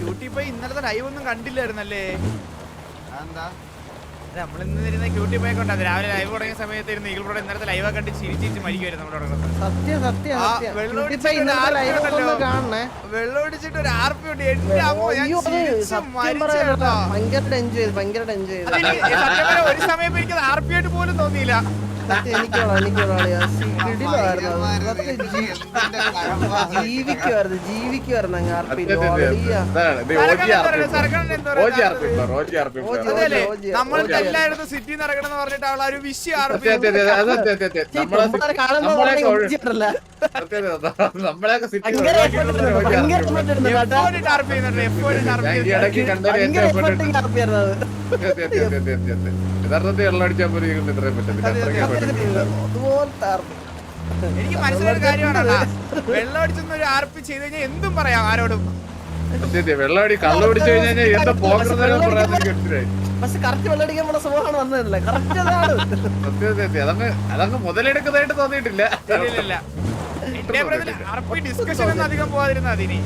Cutie പോയി ഇന്നലത്തെ live ഒന്നും കണ്ടില്ലായിരുന്നല്ലേ? അതെന്താ? നമ്മൾ ഇന്ന് ഇരുന്ന ക്യൂട്ടി പോയി കൊണ്ടത് രാവിലെ ലൈവ് തുടങ്ങിയ സമയത്ത് ഇരുന്ന് ഈഗിൾ ബ്രോഡ് ഇന്നലത്തെ ലൈവ് കണ്ട് ചിരിച്ചിരിച്ച് മരിക്കുമായിരുന്നു നമ്മുടെ വെള്ളം ഒടിച്ചിട്ട് ഒരു ആർപ്പി ഉണ്ട്? എന്റെ അമ്മ ഞാൻ പറഞ്ഞാ ഒരു സമയം ഇപ്പൊ ആർപ്പി ആയിട്ട് പോലും തോന്നിയില്ല. ജീ- കഴമ്പാ. ജീവിക്കുമായിരുന്നു ജീവിക്കുമായിരുന്നു അങ്ങ് ആർപ്പി ഇതാണ്. ഇത് സരക്കണ്ണൻ ഓജി എന്താ ആർപ്പി പറയുക? സരക്കണ്ണൻ എന്താ പറയുക? ഓജി ആർപ്പി ഓജി ആർപ്പി ഇപ്പൊ. ഓജി, അതല്ലേ ഓജി, നമ്മൾക്ക് ഓജി. എല്ലായിടത്തും സിറ്റി നടക്കണം എന്ന് പറഞ്ഞിട്ട് അവൾ ഒരു സത്യം. നമ്മളെയൊക്കെ സിറ്റി യഥാർത്ഥത്തിൽ വെള്ളമടിച്ചാൽ പോലും ഇത്രയും പറ്റത്തില്ല. എനിക്ക് മനസ്സിലൊരു കാര്യമാണ് വെള്ളം അടിച്ചൊന്നും ഒരു ആർപ്പി ചെയ്ത് കഴിഞ്ഞാൽ എന്തും പറയാം ആരോടും. കള്ളു പിടിച്ചു കഴിഞ്ഞാൽ എന്താ പക്ഷെ കറക്റ്റ് വെള്ളടിക്കാൻ പോണ സ്വഭാവമാണ് വന്നതല്ലേ? കറക്റ്റ് അതാണ്. അതങ്ങ് അതങ്ങ് മുതലെടുക്കുന്നതായിട്ട് തോന്നിയിട്ടില്ല. ഡിസ്കഷൻ ഒന്നും അധികം പോവാതിരുന്ന അതിനി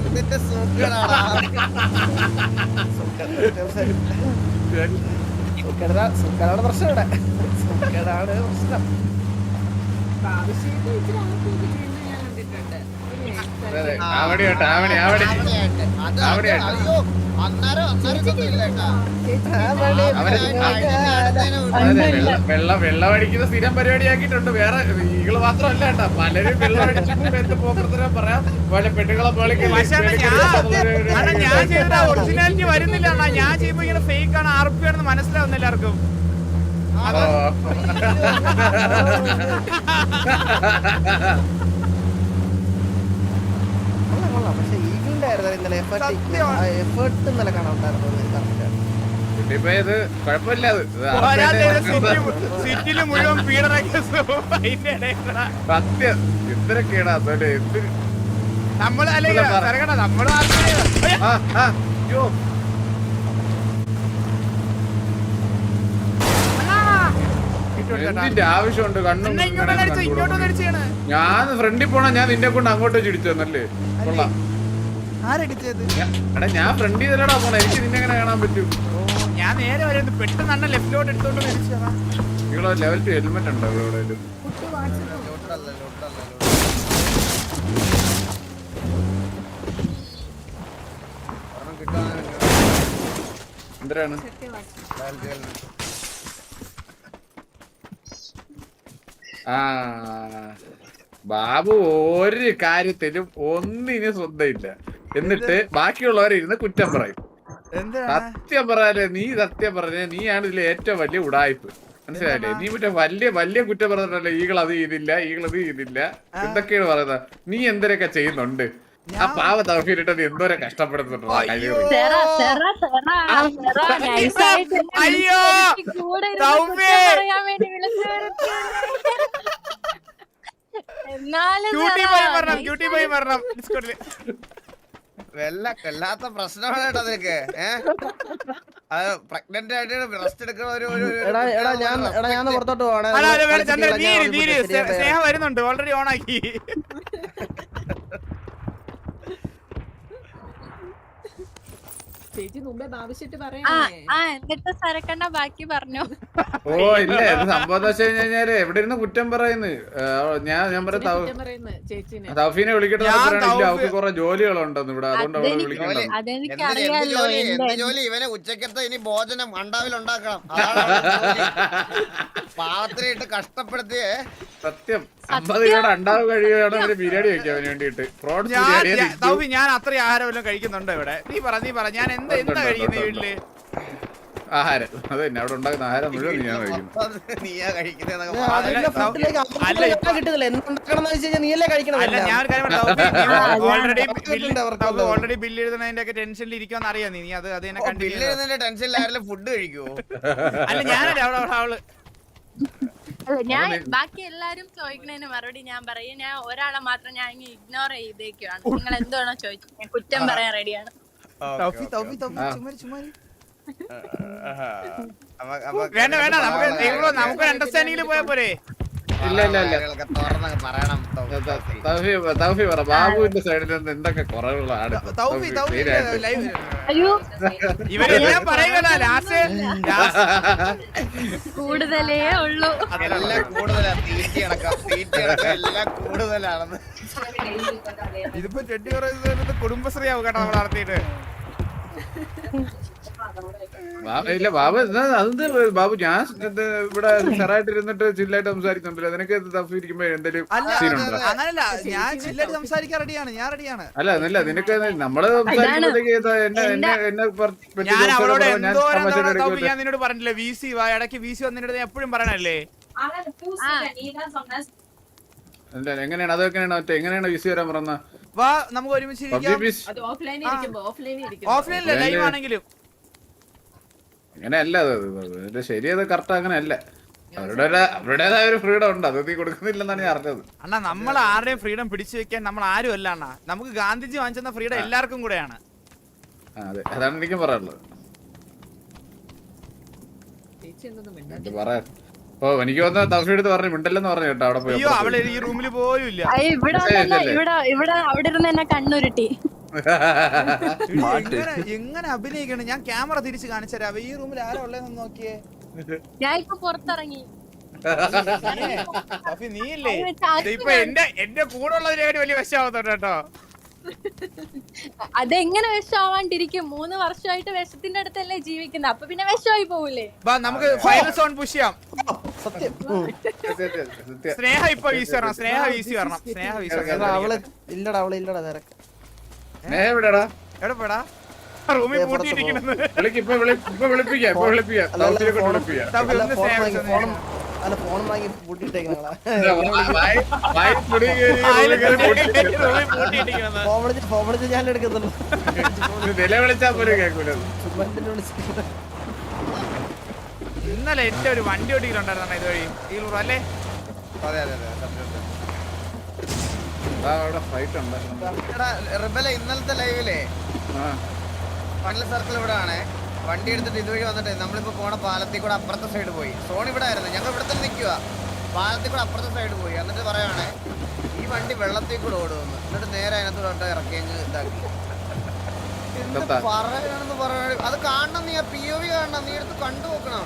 എന്തിന്റെ സൂക്കേടാടാ സുഖേടാ- സുഖേടാണ് പ്രശ്നം ഇവിടെ സുഖേടാണ് പ്രശ്നം അതെ, അതെ. ആവണി കേട്ടോ ആവണി ആവണി വെള്ളം വെള്ളം അടിക്കുന്ന സ്ഥിരം പരിപാടിയാക്കിയിട്ടുണ്ട്. വേറെ ഈകൾ മാത്രമല്ല കേട്ടാ. പലരും വെള്ളം അടിച്ചിട്ടുണ്ട് എന്ത് പോക്കത്തിനും പറയാം? പോലെ പെണ്ണുങ്ങളെ പോലെ ഞാൻ ഞാൻ ചെയ്ത ഒറിജിനാലിറ്റി വരുന്നില്ല അണ്ണാ. ഞാൻ ചെയ്യുമ്പോ ഇങ്ങനെ ഫേക്ക് ആണ് ആർപ്പിയാണെന്ന് മനസ്സിലാവുന്ന എല്ലാവർക്കും കൊള്ളാം. പക്ഷെ ഇന്നലെ എഫേർട്ട്. എഫേർട്ട് ഇന്നലെ മുഴുവൻ സത്യം. നമ്മളും എന്തിന്റെ ആവശ്യമുണ്ട്? കണ്ണും ഞാൻ ഫ്രണ്ടിൽ പോണ ഞാൻ നിന്നെ കൊണ്ട് അങ്ങോട്ട് ചിടിച്ചു തന്നല്ലേ? കൊള്ളാം. ആരടിച്ചത്? എടാ ഞാൻ ഫ്രണ്ട് പോണ എനിക്ക് നിന്നെ എങ്ങനെ കാണാൻ പറ്റും? ഞാൻ നേരെ പെട്ടെന്ന് അണ്ണ ലെഫ്റ്റിലോട്ട് എടുത്തോണ്ട് മരിച്ചതാ നിങ്ങളെ ലെവൽ ടു ഹെൽമെറ്റ് ഉണ്ടോ ഇവിടെ എന്തിനാണ്? ആ ബാബു ഒരു കാര്യത്തിലും ഒന്നിനും ശ്രദ്ധയില്ല. എന്നിട്ട് ബാക്കിയുള്ളവരെ ഇരുന്ന് കുറ്റം പറയും. സത്യം പറയാലേ നീ സത്യം പറഞ്ഞ നീയാണ് ഇതിലെ ഏറ്റവും വലിയ ഉടായ്പ്. മനസ്സിലായില്ലേ? നീ മറ്റേ വലിയ വലിയ കുറ്റം പറഞ്ഞിട്ടല്ലേ ഈകൾ അത് ചെയ്തില്ല ഈകൾ അത് ചെയ്തില്ല. എന്തൊക്കെയാണ് പറയുന്നത്? നീ എന്തൊക്കെ ചെയ്യുന്നുണ്ട്? ആ പാവ തൗഫീലിട്ട് നീ എന്തോരം കഷ്ടപ്പെടുന്നുണ്ടോ അയ്യോ! ക്യൂട്ടി പോയി മരണം ക്യൂട്ടി പോയി മരണം. ഡിസ്കോട്ടിൽ വല്ല വല്ലാത്ത പ്രശ്നമാണ് കേട്ടോ നിനക്ക്. ഏഹ് അത് പ്രഗ്നന്റ് ആയിട്ട് റെസ്റ്റ് എടുക്കുന്ന ഒരു ഒരു- ഒരു- എടാ എടാ ഞാൻ എടാ ഞാൻ ഒന്ന് പുറത്തോട്ട് പോവാണേ. അല്ല വരുന്നുണ്ട് ഓൾറെഡി കളിച്ചിട്ട് ചന്ദ്രൻ ഇളഞ്ഞാ തീര് ഒരു തീര് ബുദ്ധി ശരിയായിട്ട് സ്നേഹം വരുന്നുണ്ട് ഓൾറെഡി ഓൺ ആക്കി ചേച്ചി മുമ്പേ ഭാവിച്ചിട്ട് ആ ആ എന്നിട്ട് സരക്കണ്ണ ബാക്കി പറഞ്ഞു. ഓ ഇല്ല ഇത് സംഭവം എന്താ വെച്ച് കഴിഞ്ഞാൽ എവിടെ ഇരുന്ന് കുറ്റം പറയുന്നു? ഞാൻ ഞാൻ പറയാം തൗഫീനെ വിളിക്കട്ടെ ഞാൻ ഇല്ല അവൾക്ക് കുറെ ജോലികളുണ്ടെന്ന് ഇവിടെ അതുകൊണ്ട് അവളെ വിളിക്കണം ജോലി. ഇവനെ ഉച്ചക്കത്തെ ഇനി ഭോജനം അണ്ടാവിൽ ഉണ്ടാക്കണം. പാത്രയിട്ട് കഷ്ടപ്പെടുത്തിയേ. സത്യം. അമ്പത് രൂപയുടെ അണ്ടാവ് കഴിയുകയാണ് ഒരു ബിരിയാണി വെക്കാം അവന് ഞാൻ ഞാൻ- തൗഫി ഞാൻ അത്രയും ആഹാരം കഴിക്കുന്നുണ്ട് കഴിക്കുന്നുണ്ടോ ഇവിടെ? നീ പറ നീ പറ. ഞാൻ എന്താ എന്താ കഴിക്കുന്ന വീട്ടിൽ? ആഹാരം. അത് തന്നെ അവിടെ ഉണ്ടാക്കുന്ന ആഹാരം മുഴുവൻ ഞാൻ കഴിക്കുന്നു നീയാ അല്ല, എന്ന് ഞാൻ ഒരു കാര്യം ഓൾറെഡി. ഓൾറെഡി ബില്ല് എഴുതുന്നതിന്റെ ഒക്കെ ടെൻഷനിൽ ഇരിക്കുമെന്ന് അറിയാം നീ. അത് അത് ബില്ല് എഴുതുന്നതിന്റെ ടെൻഷനിൽ ആരെങ്കിലും ഫുഡ് കഴിക്കുവോ? അല്ല ഞാനല്ല അവിടെ അവിടെ അവൾ. അല്ല ഞാൻ ബാക്കി എല്ലാരും ചോദിക്കുന്നതിന് മറുപടി ഞാൻ പറയും. ഞാൻ ഒരാളെ മാത്രം ഞാൻ ഇഗ്നോർ ചെയ്തേക്കുവാണ്. നിങ്ങൾ എന്താണോ ചോദിച്ചത്. ഞാൻ കുറ്റം പറയാൻ റെഡിയാണ് തൗഫി തൗഫി തൗഫി ആ. ചുമ്മാരി ചുമ്മാരി വേണ്ട വേണ്ട നമുക്ക് നമുക്ക് അണ്ടർസ്റ്റാൻഡിംഗിൽ പോയാ പോരെ. ഇല്ല, ഇല്ല, ഇല്ല. കാര്യങ്ങളൊക്കെ തുറന്നങ്ങ് പറയണം തൗഫീഖ്. തൗഫി തൗഫി പറ. ബാബുവിന്റെ സൈഡിൽ നിന്ന് എന്തൊക്കെ കുറവുകളാണ് തൗഫി തൗഫി മെയിനായിട്ട്. ലൈവ്. അയ്യോ. ഇവരെല്ലാം പറയുകയല്ല ലാസ്റ്റ് കൂടുതലേ ഉള്ളൂ. അതെല്ലാം കൂടുതലാ. തീറ്റി അടക്കം തീറ്റി അടക്കം എല്ലാം കൂടുതലാണെന്ന്. ഇതിപ്പോ ചെട്ടി കുറേ കുടുംബശ്രീ ആവും കേട്ടോ നമ്മൾ നടത്തിയിട്ട്. ഇല്ല ബാബു അത് ബാബു ഞാൻ ഇവിടെ സെറായിട്ട് ഇരുന്നിട്ട് ചില്ലായിട്ട് സംസാരിക്കുന്നില്ല നിനക്ക് തഫി ഇരിക്കുമ്പോ എന്തെങ്കിലും അങ്ങനല്ല. ഞാൻ ചില്ലായിട്ട് സംസാരിക്കാൻ റെഡിയാണ് ഞാൻ റെഡിയാണ് അല്ല അല്ല നിനക്ക് നമ്മൾ ഞാൻ അവളോട് എന്തോരം ഞാൻ നിന്നോട് പറഞ്ഞില്ലേ വി സി ഇടയ്ക്ക് വി സി വന്നിട്ട് എപ്പോഴും പറയണല്ലേ എങ്ങനെയാണ്? അതൊക്കെയാണ് മറ്റേ എങ്ങനെയാണ് വിസി വരാൻ പറഞ്ഞ വാ നമുക്ക് ഒരുമിച്ച് ഓഫ്ലൈനിൽ ഓഫ്ലൈനിൽ ലൈവ് ആണെങ്കിലും. അങ്ങനെയല്ല അത്. അതിന്റെ ശരി അത് കറക്റ്റ് അങ്ങനെയല്ല. അവരുടെ ഒരു- അവരുടേതായ ഒരു ഫ്രീഡം ഉണ്ട്. അത് നീ കൊടുക്കുന്നില്ലെന്നാണ് ഞാൻ അറിഞ്ഞത്. അണ്ണാ നമ്മൾ ആരുടെയും ഫ്രീഡം പിടിച്ചു വെക്കാൻ നമ്മൾ ആരും അല്ല അണ്ണാ. നമുക്ക് ഗാന്ധിജി വാങ്ങിച്ചെന്ന ഫ്രീഡം എല്ലാവർക്കും കൂടെയാണ്. അതെ. അതാണ് എനിക്ക് പറയാനുള്ളത്. ഓ എനിക്ക് വന്ന തഫി എടുത്ത് പറഞ്ഞു. മിണ്ടല്ലെന്ന് പറഞ്ഞു കേട്ടോ അവിടെ പോയി ഈ റൂമിൽ പോലും ഇല്ല. ഇവിടെ. ഇവിടെ ഇവിടെ അവിടെ ഇരുന്ന് എന്നെ കണ്ണുരുട്ടി. എങ്ങനെ എങ്ങനെ അഭിനയിക്കണം? ഞാൻ ക്യാമറ തിരിച്ച് കാണിച്ചരാ ഈ റൂമിൽ ആരാ ഉള്ളതെന്ന് നോക്കിയേ. ഞാൻ ഇപ്പൊ പുറത്തിറങ്ങി സഫി നീ ഇല്ലേ ഇപ്പൊ എന്റെ എന്റെ കൂടെ ഉള്ളതിനെ വലിയ വിഷമാവുന്നുണ്ട് കേട്ടോ. അതെങ്ങനെ വിഷമാവാണ്ടിരിക്കും? മൂന്ന് വർഷമായിട്ട് വിഷത്തിന്റെ അടുത്തല്ലേ ജീവിക്കുന്നത്. അപ്പൊ പിന്നെ വിഷമായി പോവില്ലേ? ബാ നമുക്ക് ഫൈനൽ സോൺ പുഷ് ചെയ്യാം. സത്യം. സത്യം. സ്നേഹ ഇപ്പൊ വീശി വരണം. സ്നേഹ വീശി വരണം. സ്നേഹ വീശി വരണം. അവൾ ഇല്ലടാ അവൾ ഇല്ലടാ നിരക്ക് ഏ, എവിടെടാ? പോടാ റൂമിൽ അല്ല ഫോൺ ഞാൻ ഇന്നലെ എന്റെ ഒരു വണ്ടി ഓടിക്കലുണ്ടായിരുന്നു ഇതുവഴി. ഈ അല്ലേ? അതെ അതെ അതെ. റിബലെ ഇന്നലത്തെ ലൈവിലേ ഫണ്ടൽ സർക്കിൾ ഇവിടെ ആണേ. വണ്ടി എടുത്തിട്ട് ഇതുവഴി വന്നിട്ട് നമ്മളിപ്പോ പോണ പാലത്തിൽ കൂടെ അപ്പുറത്തെ സൈഡ് പോയി. സോൺ ഇവിടെ ആയിരുന്നു. ഞങ്ങൾ ഇവിടെ തന്നെ നിൽക്കുക പാലത്തിൽ കൂടെ അപ്പുറത്തെ സൈഡ് പോയി. എന്നിട്ട് പറയുവാണേ ഈ വണ്ടി വെള്ളത്തിൽ കൂടെ ഓടുമെന്ന്. എന്നിട്ട് നേരെ അതിനകത്ത് കൊണ്ട് ഇറക്കി അങ്ങ് ഇതാക്കി? പറയാണെന്ന് പറയണ അത് കാണണം നീ ആ പി ഒ വി കാണണം. നീ എടുത്ത് കണ്ടു നോക്കണം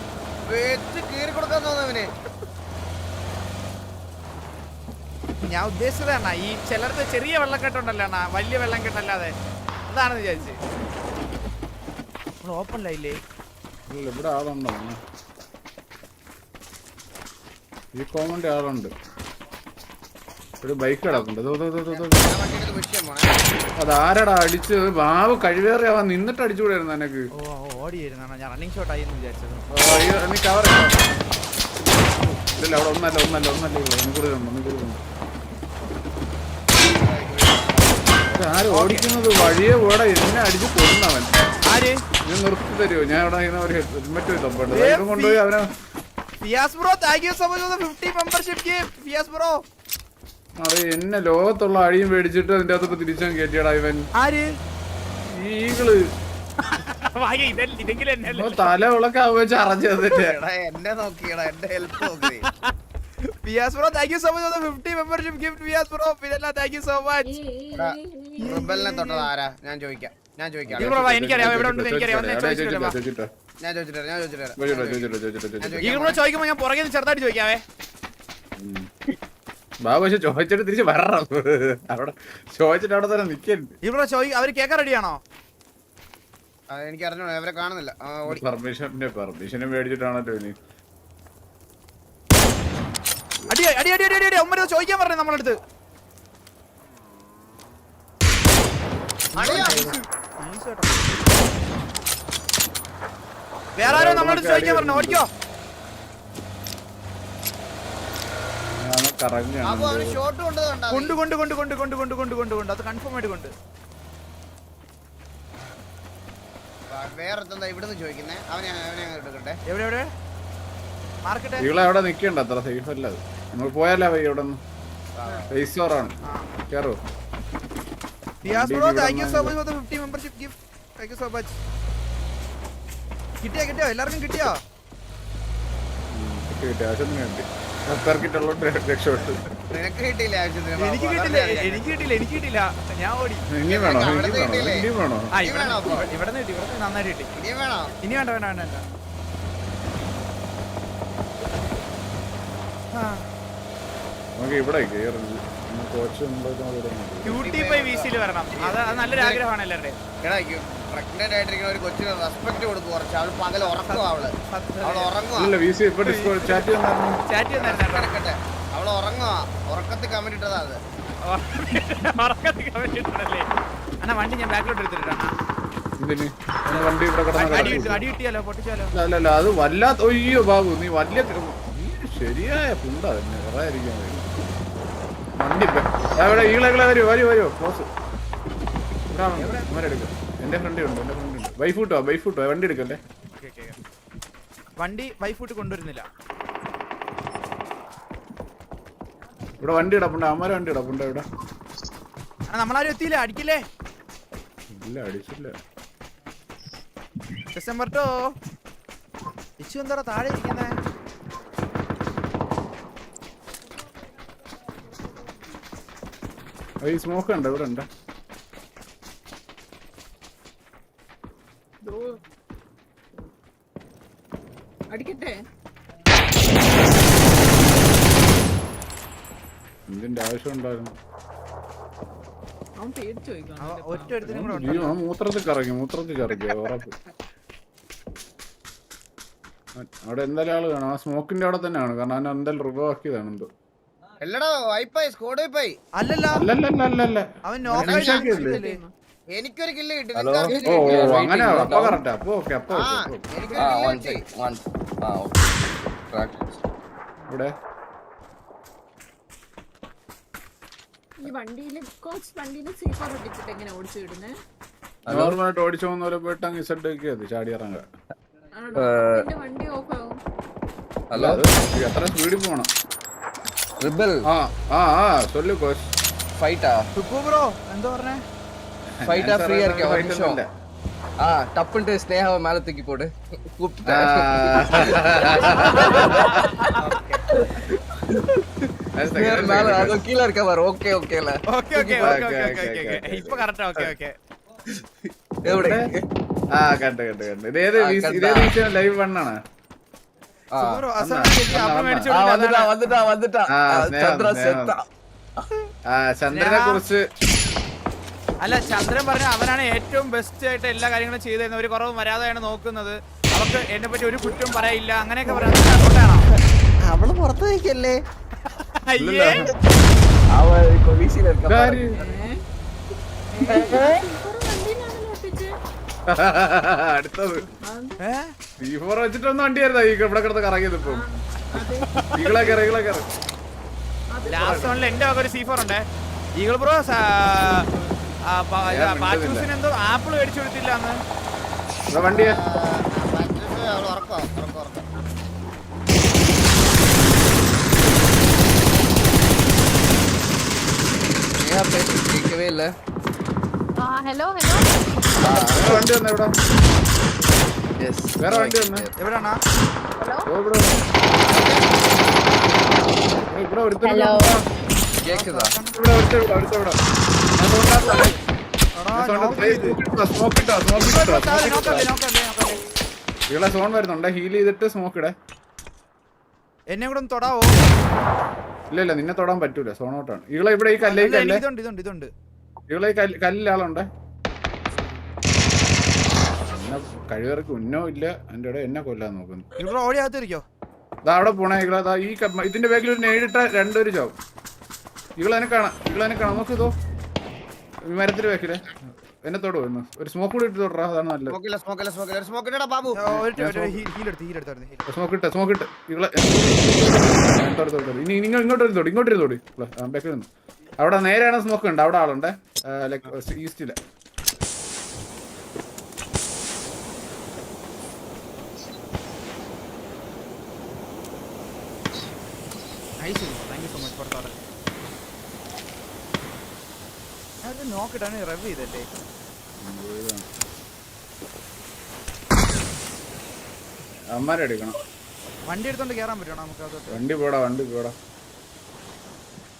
വെച്ച് കീറി കൊടുക്കാൻ തോന്നവന് ഞാൻ ഉദ്ദേശിച്ചതാണ് ഈ ചിലർക്ക് ചെറിയ വെള്ളക്കെട്ടുണ്ടല്ലോ അണ്ണാ വലിയ വെള്ളക്കെട്ടല്ലാതെ. അതാണ് വിചാരിച്ച്. ഓപ്പൺ ലൈല്ലേ ഇല്ല? ഇവിടെ ആളുണ്ടോ ഈ കോമണ്ടി ആളുണ്ട്. ഒരു ബൈക്ക് കിടക്കുന്നുണ്ട് അതാരടാ അടിച്ച്? ബാബ് കഴിവേറിയാവാ നിന്നിട്ട് അടിച്ചുകൂടായിരുന്നു എനക്ക് ഇല്ല അവിടെ ഒന്നല്ല ഒന്നല്ല ഒന്നല്ല ഒന്നല്ല ഒന്നല്ല ആര് ഓടിക്കുന്നത് വഴിയെ ഓടെ എന്നെ അടിച്ച് കൊന്നവൻ ആര് ഞാൻ നിർത്തി തരുമോ ഞാൻ അവിടെ ഇങ്ങനെ ഒരു ഹെൽമെറ്റ് തപ്പുണ്ട് ഇതും കൊണ്ടുപോയി അവനെ Fiyas bro thank you so much for 50 membership gift Fiyas bro അത് എന്നെ ലോകത്തുള്ള അഴിയും മേടിച്ചിട്ട് അതിന്റെ അകത്ത് തിരിച്ചാൻ കയറ്റിയടാ ഇവൻ ആര് ഈകൾ തല ഉളക്കെ വെച്ച് അറിഞ്ഞതിന്റെ എന്നെ നോക്കിയടാ എന്റെ ഹെൽപ്പ് നോക്കി Fiyas bro thank you so much for 50 membership gift Fiyas bro പിന്നെ താങ്ക് യു സോ മച്ച് റിബലിനെ തൊട്ടത് ആരാ ഞാൻ ചോദിക്കാം ഞാൻ ചോദിക്കാം എനിക്കറിയാം എവിടെ ഉണ്ടെന്ന് എനിക്കറിയാം ഞാൻ ചോദിച്ചിട്ട് ഞാൻ ചോദിച്ചിട്ടില്ല ഞാൻ ചോദിച്ചിട്ട് വരാം. ചോദിച്ചിട്ടോ ചോദിച്ചിട്ടോ ചോദിച്ചിട്ടോ ചോദിച്ചിട്ടോ ഈ ബ്രോ ചോദിക്കുമ്പോ ഞാൻ പുറകെ നിന്ന് ചെറുതായിട്ട് ചോദിക്കാവേ ബാബു പക്ഷെ ചോദിച്ചിട്ട് തിരിച്ച് വരണം അവിടെ ചോദിച്ചിട്ട് അവിടെ തന്നെ ഈ ബ്രോ ചോദി അവർ കേക്കാൻ റെഡിയാണോ എനിക്ക് അറിഞ്ഞോളൂ അവരെ കാണുന്നില്ല ഓടി പെർമിഷന്റെ പെർമിഷനും മേടിച്ചിട്ടാണല്ലോ ഇനി അടി അടി അടി അടി അടി അടി ചോദിക്കാൻ പറഞ്ഞു നമ്മളടുത്ത് വേറെ ആരോ നമ്മളോട് ചോദിക്കാൻ പറഞ്ഞു? ഓടിക്കോ. ഞാൻ കറങ്ങാണ് അപ്പൊ അവന് ഷോട്ട് കൊണ്ട് കണ്ടാ. കൊണ്ട് കൊണ്ട് കൊണ്ട് കൊണ്ട് കൊണ്ട് കൊണ്ട് കൊണ്ട് അത് കൺഫേം ആയിട്ട് കൊണ്ട്. വേറെ എന്താ ഇവിടുന്ന് ചോദിക്കുന്നേ? അവനെ അവനെ എടുക്കട്ടെ എവിടെ എവിടെ? അവിടെ നിക്കണ്ട അത്ര സേഫ് അല്ല അത്. നമ്മൾ പോയാലോ ആണ്. ഇവിടെ നിന്ന് ഓറാണ് വണ്ടി bro thank you so much for 50 membership gift thank you so much കിട്ടിയോ കിട്ടിയോ? എല്ലാവർക്കും കിട്ടിയോ? നിനക്ക് കിട്ടിയില്ല ആവശ്യത്തിന്? എനിക്ക്. കിട്ടില്ല. എനിക്ക് കിട്ടില്ല എനിക്ക് കിട്ടില്ല ഞാൻ ഓടി. ഇനിയും വേണോ? ഇനിയും വേണോ? ഇനിയും വേണോ? ആ ഇനി ഇവിടെ? ഇവിടെ നിന്ന് കിട്ടി ഇവിടെ നിന്ന് നന്നായിട്ട് കിട്ടി. ഇനിയും വേണോ? ഇനി വേണ്ട വേണ്ട വേണ്ട വേണ്ട. നമുക്ക് ഇവിടെ കയറി കോച്ച് ക്യൂട്ടി പൈ വി സിയിൽ വരണം. അത് അത് നല്ലൊരു ആഗ്രഹമാണ് എല്ലാവരുടെയും. എടാ പ്രഗ്നന്റ് ആയിട്ടിരിക്കുന്ന ഒരു കൊച്ചിന് റെസ്പെക്ട് കൊടുക്കും കുറച്ച്. അവൾ പകൽ ചാറ്റ് കിടക്കട്ടെ ഉറക്കത്തിൽ കമന്റ് ഇട്ടതാ അത്. അണ്ണാ വണ്ടി ഞാൻ ബാക്കിലോട്ട് എടുത്തിട്ടാണ് അടി. കിട്ടും അടി കിട്ടിയാലോ പൊട്ടിച്ചാലോ? അത് വല്ലാത്ത ഒയ്യോ ബാബു നീ വലിയ ശരിയായ പുണ്ട തന്നെ. പറയാതിരിക്കാൻ വയ്യ. വണ്ടി ഇവിടെ ഈളെ ഈളെ വരൂ വരൂ വരൂ. ക്ലോസ് എടുക്ക. എന്റെ ഫ്രണ്ട് ഉണ്ട് എന്റെ ഫ്രണ്ട് ഉണ്ട്. വൈഫ് കിട്ടോ? വൈഫ് കിട്ടോ? വണ്ടി എടുക്കല്ലേ. വണ്ടി വൈഫൂട്ട് കൊണ്ടുവരുന്നില്ല. ഇവിടെ വണ്ടി ഇടപ്പുണ്ട് അമ്മ വണ്ടി ഇടപ്പുണ്ട് ഇവിടെ? നമ്മളാരും എത്തിയില്ല? അടിക്കില്ലേ? ഇല്ല അടിച്ചില്ല. ഡിസംബർ ടോ ഇച്ചു എന്താ താഴെ ഇരിക്കുന്നേ? ഈ സ്മോക്ക് ഉണ്ട് ഇവിടെ ഉണ്ട്? എന്തിന്റെ അടിക്കട്ടെ. ഇതിന്റെ ആവശ്യം ഉണ്ടായിരുന്നു? അയ്യോ ആ മൂത്രത്തിൽ കറങ്ങി മൂത്രത്തിൽ കറങ്ങി ഉറപ്പ്. അവിടെ എന്തായാലും ആൾ കാണും. ആ സ്മോക്കിന്റെ അവിടെ തന്നെയാണ്. കാരണം അവൻ എന്തായാലും റിവോ ആക്കിയതാണ് എന്തോ. എല്ലടാ വൈപ്പായി സ്കോഡ് വൈപ്പായി അല്ലല്ല അല്ലല്ല അല്ലല്ല അവൻ മനുഷ്യനാക്കിയതല്ലേ? എനിക്കൊരു കില്ല് കിട്ടി. ഇവിടെ? ഈ വണ്ടിയിൽ കോച്ച് വണ്ടിയിൽ സീഫർ ഇട്ടിട്ട് എങ്ങനെ ഓടിച്ചു വിടുന്നേ? നോർമലായിട്ട് ഓടിച്ചു പോകുന്ന പോലെ പോയിട്ട് അങ്ങ് ഇസഡ് അത് ചാടി ഇറങ്ങുക. ആണോ? വണ്ടി ഓഫ് ആവും. അല്ല Hello? എത്ര സ്പീഡിൽ പോണം? Rebel, ആ ആ ആ சொல்லு coach fight ah. Sukku bro എന്താ പറഞ്ഞേ Fight ah, free ah இருக்க, ஒரு நிமிஷம். ஆ டப்புன்ட்டு ஸ்னேகாவை மேல தூக்கி போடு கூப்பிட்டுட்டேன் ஸ்னேகா மேல அதோ கீழே இருக்க பாரு okay ஓகேல okay okay okay okay okay okay ഇപ്പൊ കറക്റ്റാ ഓക്കെ ഓക്കെ എവിടെ ആ കണ്ട് കണ്ട് കണ്ട് ഇതേത് ആ, വീസ്- കണ്ടാ. ഇതേത് വീസ് ലൈവ് വണ്ണാണ് ചന്ദ്രനെ കുറിച്ച് അല്ല ചന്ദ്രൻ പറഞ്ഞ അവനാണ് ഏറ്റവും ബെസ്റ്റ് ആയിട്ട് എല്ലാ കാര്യങ്ങളും ചെയ്തു തരുന്നത് ഒരു കുറവും വരാതെയാണ് നോക്കുന്നത്. അവർക്ക് എന്നെ പറ്റി ഒരു കുറ്റം പറയില്ല. അങ്ങനെയൊക്കെ പറയാം. അതുകൊണ്ടാണോ അവൾ പുറത്തു നിൽക്കല്ലേ അയ്യേ. അടുത്തത്. സി ഫോർ വെച്ചിട്ടൊന്നും വണ്ടിയായിരുന്നു? ഈ ഇവിടെ കിടന്ന് കറങ്ങിയത് ഇപ്പം ഈകളെ കയറി ഈകളെ ലാസ്റ്റ് ഓണിൽ എന്റെ വക ഒരു സി ഫോർ ഉണ്ടേ ഈഗൾ ബ്രോ പാറ്റൂസിന് എന്തോ ആപ്പിൾ മേടിച്ചു കൊടുത്തില്ല അന്ന്. വണ്ടിയാ. ഉറക്കോ ഉറക്കോ ഉറക്കോ यहाँ पे टेक ഹലോ വണ്ടി ഇവിടെ? വേറെ വണ്ടി ഹലോ സോൺ വരുന്നുണ്ട്. ഹീൽ ചെയ്തിട്ട് സ്മോക്ക് ഇടേ. എന്നെ കൂടെ തൊടാവോ? ഇല്ല ഇല്ല നിന്നെ തൊടാൻ പറ്റൂല. സോൺ ഔട്ടാണ്. ഇവിടെ ഈ കല്ലേ? ഇതുണ്ട് ഇതുണ്ട് ഇതുണ്ട്. ഇകളെ കല്ലിലാളുണ്ട് കല്ല് കല്ലിൽ ആളുണ്ടേ എന്നെ കഴിവർക്ക് ഉന്നോ ഇല്ല എന്റെ ഇവിടെ എന്നെ കൊല്ലാൻ നോക്കുന്നു. ഇവിടെ ഓടി അകത്തിരിക്കോ? ദാ അവിടെ പോണേ ഇകളെ ദാ ഈ ക- ഇതിന്റെ ബാക്കിൽ ഒരു നേരിട്ട രണ്ടൊരു ചാവും. ഇകളെന്നെ കാണാം ഇകളെന്നെ കാണാം നോക്കിതോ ഇതോ. മരത്തിന്റെ ബാക്കിലെ. എന്നെ തൊടു എന്ന് ഒരു സ്മോക്ക് കൂടി ഇട്ട് തൊടറാ അതാണ് നല്ലത്. സ്മോക്ക് ഇടടാ ബാബു. ഒരു ഒരു ഹീൽ എടുത്ത് ഹീൽ എടുത്തായിരുന്നു heal. സ്മോക്ക് ഇട്ട് തൊടു തൊടു തൊടു. ഇനി നിങ്ങൾ ഇങ്ങോട്ട് ഒരു തൊടി ഇങ്ങോട്ട് ഒരു തൊടി. ബാക്കിൽ നിന്ന്. അവിടെ നേരെയാണ് സ്മോക്ക് ഉണ്ട്. അവിടെ ആളുണ്ട്. ലൈക്ക് ഈസ്റ്റിൽ നോക്കിട്ടാണ് റവ് ചെയ്തല്ലേ? അമ്മാരെ എടുക്കണം. വണ്ടി എടുത്തോണ്ട് കേറാൻ പറ്റുമോ നമുക്ക് വണ്ടി പോടാ വണ്ടി പോടാ.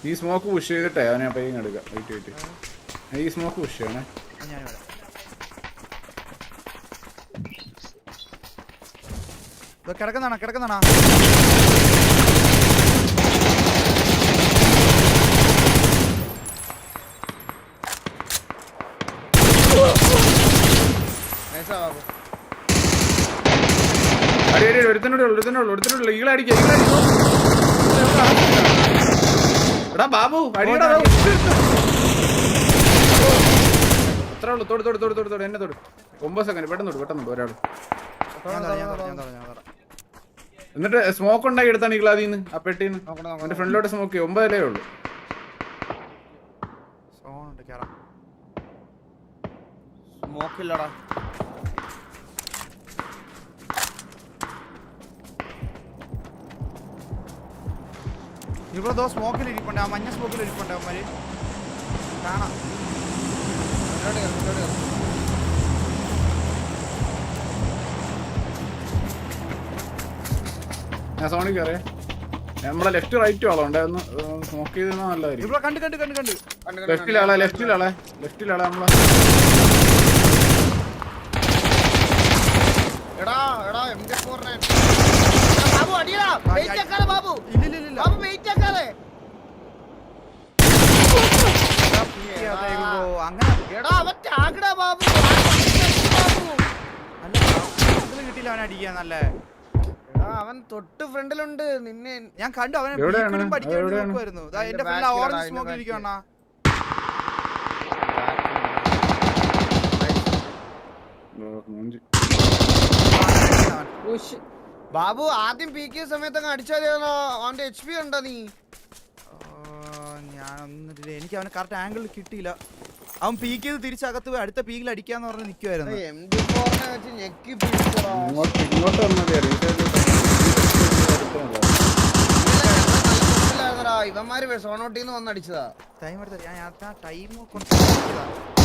ഈ സ്മോക്ക് പുഷ് ചെയ്തിട്ടേ അവനെ പയ്യൻ എടുക്കാം. വെയിറ്റ് വെയിറ്റ് ഈ സ്മോക്ക് പുഷ് ചെയ്യണേ. കിടക്കുന്നതാണോ കിടക്കുന്നതാണോ. ഈളടിക്കുക ഈളടിക്കുക അടി അടി ഒരുത്തനോട് എടാ ബാബു അടിയടാ അത്രേ ഉള്ളൂ തോട് തോട് തോട് തോട് തൊട് എന്നെ തോട്. ഒമ്പത് സെക്കൻഡ് പെട്ടെന്ന് തൊട് പെട്ടെന്ന് ഒരാൾ. എന്നിട്ട് സ്മോക്ക് ഉണ്ടാക്കി എടുത്താണ് ഈകളാദീന്ന് ആ പെട്ടിന്ന്. എന്റെ. അവന്റെ ഫ്രണ്ടിലോട്ട് സ്മോക്ക് ചെയ്യും. ഒമ്പതല്ലേ ഉള്ളു. സ്മോക്ക് കേറാം. ഇവിടെ ദോ സ്മോക്കിൽ ഇരിപ്പുണ്ട്. ആ മഞ്ഞ സ്മോക്കിൽ ഇരിപ്പുണ്ട് അവന്മാര്. കാണാം. ഞാൻ സോണിക്ക് അറിയാം നമ്മളെ ലെഫ്റ്റ് റൈറ്റ് ആളോ ഉണ്ടായിരുന്നു. സ്മോക്ക് ചെയ്ത നല്ലതായിരിക്കും. ഇവിടെ കണ്ട് കണ്ട് കണ്ട് കണ്ട്. കണ്ട് കണ്ട് ലെഫ്റ്റിലാളെ ലെഫ്റ്റിലാളെ ലെഫ്റ്റിലാളെ നമ്മളെ. എടാ എടാ എം ജെ ഫോറിനെ ബാബു അടിയടാ. വെയിറ്റ് ആക്കാതെ ബാബു. ഇല്ല ഇല്ല ഇല്ല ബാബു വെയിറ്റ് ആക്കാതെ എടാ അവൻ ടാഗടാ ബാബു. അടിക്കാൻ നല്ല. എടാ അവൻ തൊട്ട് ഫ്രണ്ടിലുണ്ട്. നിന്നെ ഞാൻ കണ്ടു അവനെ എന്റെ ഫ്രണ്ട് ഓറഞ്ച് സ്മോക്ക്. ബാബു ആദ്യം പീക്കിയ സമയത്ത് അങ്ങ് അടിച്ചാൽ അവന്റെ എച്ച് പി ഉണ്ടോ നീ? ഞാൻ എനിക്ക് അവന് കറക്റ്റ് ആംഗിളിൽ കിട്ടിയില്ല. അവൻ പീക്ക് ചെയ്ത് തിരിച്ചകത്ത് പോയി അടുത്ത പീക്കിൽ അടിക്കാന്ന് പറഞ്ഞ് നിൽക്കുമായിരുന്നു ഇവന്മാര് സോണോട്ടിന്ന് വന്നടിച്ചതാ. ടൈം എടുത്ത ഞാൻ ടൈം കുറച്ച്